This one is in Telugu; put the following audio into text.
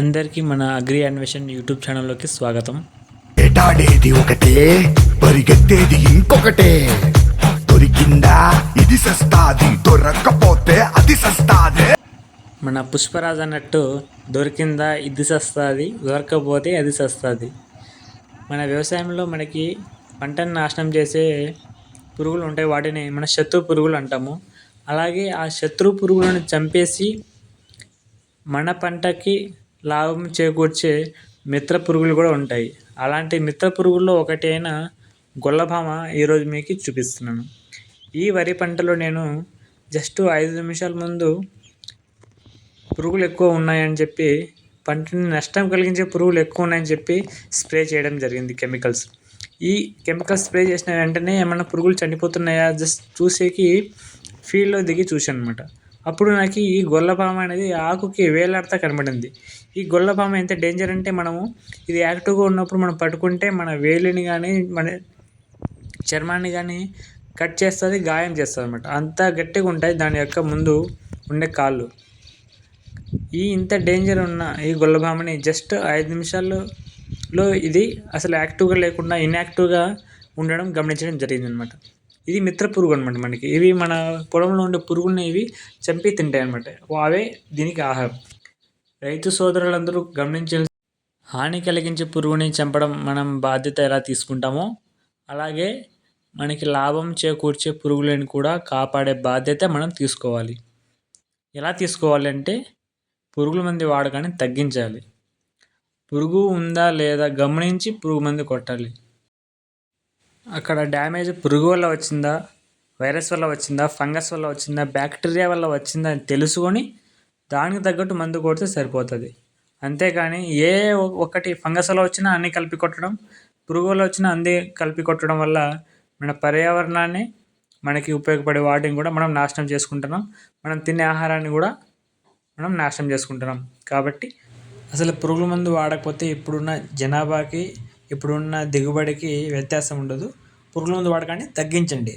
అందరికీ మన అగ్రి అన్వేషణ్ యూట్యూబ్ ఛానల్లోకి స్వాగతం. వేటాడేది ఒకటే పరిగెత్తేది ఇంకొకటే. దొరికిందా ఇది సస్తాది దొరక్కపోతే అది సస్తాదే. మన పుష్పరాజ్ అన్నట్టు దొరికిందా ఇది సస్తుంది దొరకకపోతే అది సస్తుంది. మన వ్యవసాయంలో మనకి పంటను నాశనం చేసే పురుగులు ఉంటాయి వాటిని మన శత్రు పురుగులు అంటాము. అలాగే ఆ శత్రు పురుగులను చంపేసి మన పంటకి లాభం చేకూర్చే మిత్ర పురుగులు కూడా ఉంటాయి. అలాంటి మిత్ర పురుగుల్లో ఒకటి అయిన గొల్లభామ ఈరోజు మీకు చూపిస్తున్నాను. ఈ వరి పంటలో నేను జస్ట్ ఐదు నిమిషాల ముందు పురుగులు ఎక్కువ ఉన్నాయని చెప్పి పంటని నష్టం కలిగించే పురుగులు ఎక్కువ ఉన్నాయని చెప్పి స్ప్రే చేయడం జరిగింది కెమికల్స్. ఈ కెమికల్స్ స్ప్రే చేసిన వెంటనే ఏమైనా పురుగులు చనిపోతున్నాయా? జస్ట్ చూసేకి ఫీల్డ్లో దిగి చూశాను అనమాట అప్పుడు నాకు ఈ గొల్లపామ అనేది ఆకుకి వేలాడతా కనబడింది. ఈ గొల్లపామ ఎంత డేంజర్ అంటే మనము ఇది యాక్టివ్గా ఉన్నప్పుడు మనం పట్టుకుంటే మన వేలిని కానీ మన చర్మాన్ని కానీ కట్ చేస్తుంది గాయం చేస్తుంది అనమాట అంత గట్టిగా ఉంటాయి దాని యొక్క ముందు ఉండే కాళ్ళు. ఈ ఇంత డేంజర్ ఉన్న ఈ గొల్లభామని జస్ట్ ఐదు నిమిషాల్లో ఇది అసలు యాక్టివ్గా లేకుండా ఇన్యాక్టివ్గా ఉండడం గమనించడం జరిగింది అనమాట ఇది మిత్ర పురుగు అనమాట మనకి. ఇవి మన పొలంలో ఉండే పురుగుల్ని ఇవి చంపి తింటాయి అనమాట అవే దీనికి ఆహారం. రైతు సోదరులందరూ గమనించాల్సి హాని కలిగించే పురుగుని చంపడం మనం బాధ్యత ఎలా తీసుకుంటామో అలాగే మనకి లాభం చేకూర్చే పురుగులను కూడా కాపాడే బాధ్యత మనం తీసుకోవాలి. ఎలా తీసుకోవాలి అంటే పురుగుల మంది వాడకాన్ని తగ్గించాలి. పురుగు ఉందా లేదా గమనించి పురుగు మంది కొట్టాలి. అక్కడ డ్యామేజ్ పురుగు వల్ల వచ్చిందా వైరస్ వల్ల వచ్చిందా ఫంగస్ వల్ల వచ్చిందా బ్యాక్టీరియా వల్ల వచ్చిందా అని తెలుసుకొని దానికి తగ్గట్టు మందు కొడితే సరిపోతుంది. అంతేకాని ఏ ఒ- ఒకటి ఫంగస్ వల్ల వచ్చినా అన్ని కలిపి కొట్టడం పురుగు వల్ల వచ్చినా అన్ని కలిపి కొట్టడం వల్ల మన పర్యావరణాన్ని మనకి ఉపయోగపడే వాటిని కూడా మనం నాశనం చేసుకుంటున్నాం. మనం తినే ఆహారాన్ని కూడా మనం నాశనం చేసుకుంటున్నాం. కాబట్టి అసలు పురుగుల మందు వాడకపోతే ఇప్పుడున్న జనాభాకి ఇప్పుడున్న దిగుబడికి వ్యత్యాసం ఉండదు. పురుగుల మందు వాడకాన్ని తగ్గించండి.